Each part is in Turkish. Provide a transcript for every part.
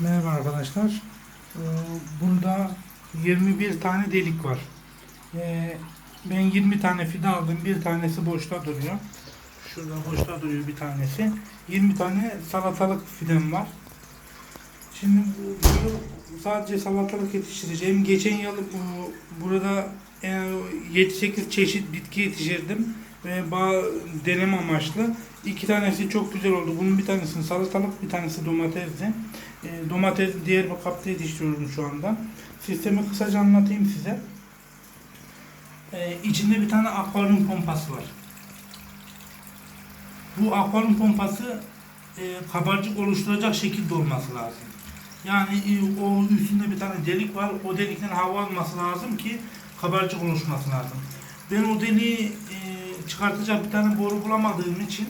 Merhaba arkadaşlar. Ee, Burada 21 tane delik var. Ee, Ben 20 tane fide aldım. Bir tanesi boşta duruyor. Şurada boşta duruyor bir tanesi. 20 tane salatalık fidem var. Şimdi bu, bu sadece salatalık yetiştireceğim. Geçen yıl bu, burada e, 7-8 çeşit bitki yetiştirdim ve bağ deneme amaçlı. İki tanesi çok güzel oldu. Bunun bir tanesi salatalık, bir tanesi domatesdi. E, domates diğer bir kapta yetiştiriyorum şu anda. Sistemi kısaca anlatayım size. E, içinde bir tane akvaryum pompası var. Bu akvaryum pompası e, kabarcık oluşturacak şekilde olması lazım. Yani e, o üstünde bir tane delik var. O delikten hava alması lazım ki kabarcık oluşması lazım. Ben o deliği e, çıkartacak bir tane boru bulamadığım için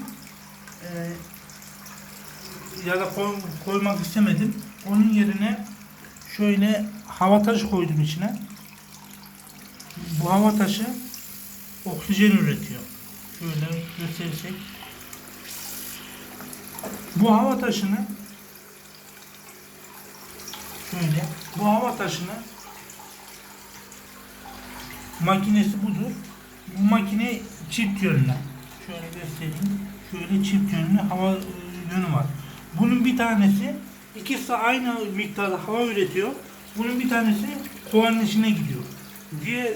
e, ya da koy- koymak istemedim. Onun yerine şöyle hava taşı koydum içine. Bu hava taşı oksijen üretiyor. Şöyle gösterirsek. Bu hava taşını şöyle bu hava taşını makinesi budur. Bu makine çift yönlü. Şöyle göstereyim. Şöyle çift yönlü hava e, yönü var. Bunun bir tanesi ikisi aynı miktarda hava üretiyor. Bunun bir tanesi kovanın içine gidiyor. Diğer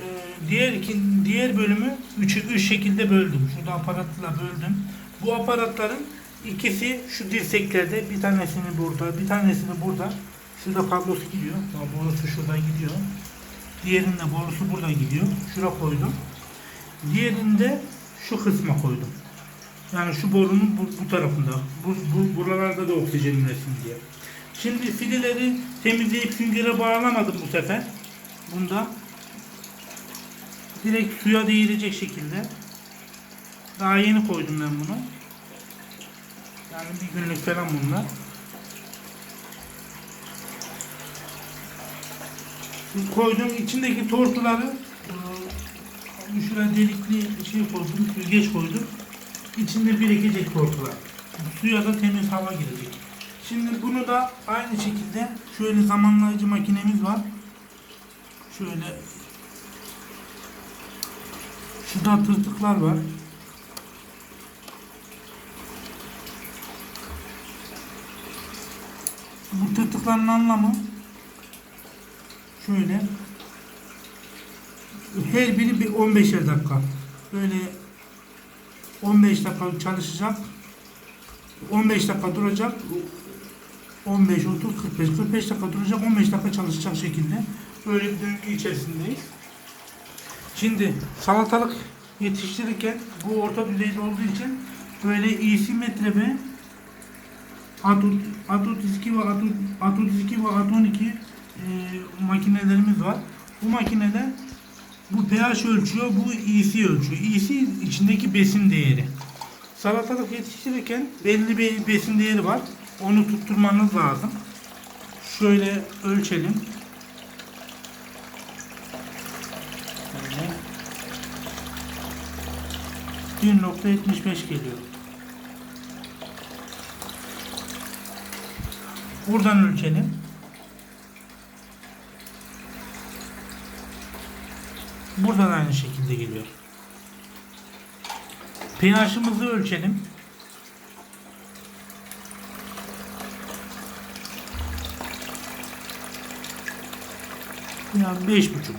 e, diğer iki, diğer bölümü üç, üç şekilde böldüm. Şurada aparatla böldüm. Bu aparatların ikisi şu dirseklerde bir tanesini burada, bir tanesini burada. Şurada kablosu gidiyor. Borusu şuradan gidiyor. Diğerinde borusu buradan gidiyor. Şura koydum. Diğerinde şu kısma koydum. Yani şu borunun bu, bu tarafında. Bu, bu, buralarda da oksijen üretsin diye. Şimdi fideleri temizleyip süngere bağlamadım bu sefer. Bunda direkt suya değirecek şekilde. Daha yeni koydum ben bunu. Yani bir günlük falan bunlar. koydum içindeki tortuları şuraya delikli şey koydum, süzgeç koydum. İçinde birikecek tortular. Suya da temiz hava girecek. Şimdi bunu da aynı şekilde şöyle zamanlayıcı makinemiz var. Şöyle şurada tırtıklar var. Bu tırtıkların anlamı şöyle her biri bir 15'er dakika böyle 15 dakika çalışacak 15 dakika duracak 15 30 45 45 dakika duracak 15 dakika çalışacak şekilde böyle bir döngü içerisindeyiz. Şimdi salatalık yetiştirirken bu orta düzeyde olduğu için böyle iyisi metre ve Atut, Atut 2 ve Atut, Atut 2 ve Atut 12 e, makinelerimiz var. Bu makinede bu pH ölçüyor, bu EC ölçüyor. EC içindeki besin değeri. Salatalık yetiştirirken belli bir besin değeri var. Onu tutturmanız lazım. Şöyle ölçelim. Şöyle. 1.75 geliyor. Buradan ölçelim. Buradan aynı şekilde geliyor. pH'ımızı ölçelim. Yani beş buçuk.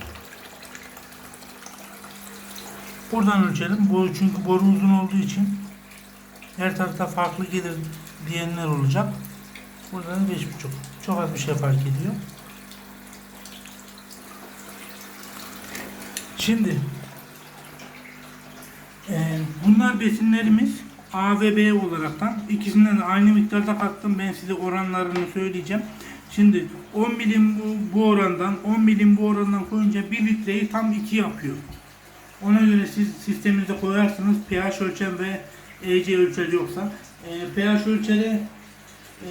Buradan ölçelim. Bu çünkü boru uzun olduğu için her tarafta farklı gelir diyenler olacak. Buradan beş buçuk. Çok az bir şey fark ediyor. Şimdi e, bunlar besinlerimiz A ve B olaraktan ikisinden de aynı miktarda kattım. Ben size oranlarını söyleyeceğim. Şimdi 10 milim bu, bu orandan 10 milim bu orandan koyunca 1 litreyi tam 2 yapıyor. Ona göre siz sisteminize koyarsınız pH ölçer ve EC ölçer yoksa. E, pH ölçeri e,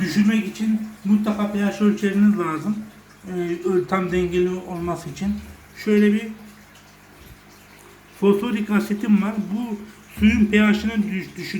düşürmek için mutlaka pH ölçeriniz lazım. Ee, tam dengeli olması için. Şöyle bir fosforik asetim var. Bu suyun pH'ını düş- düşürüyor.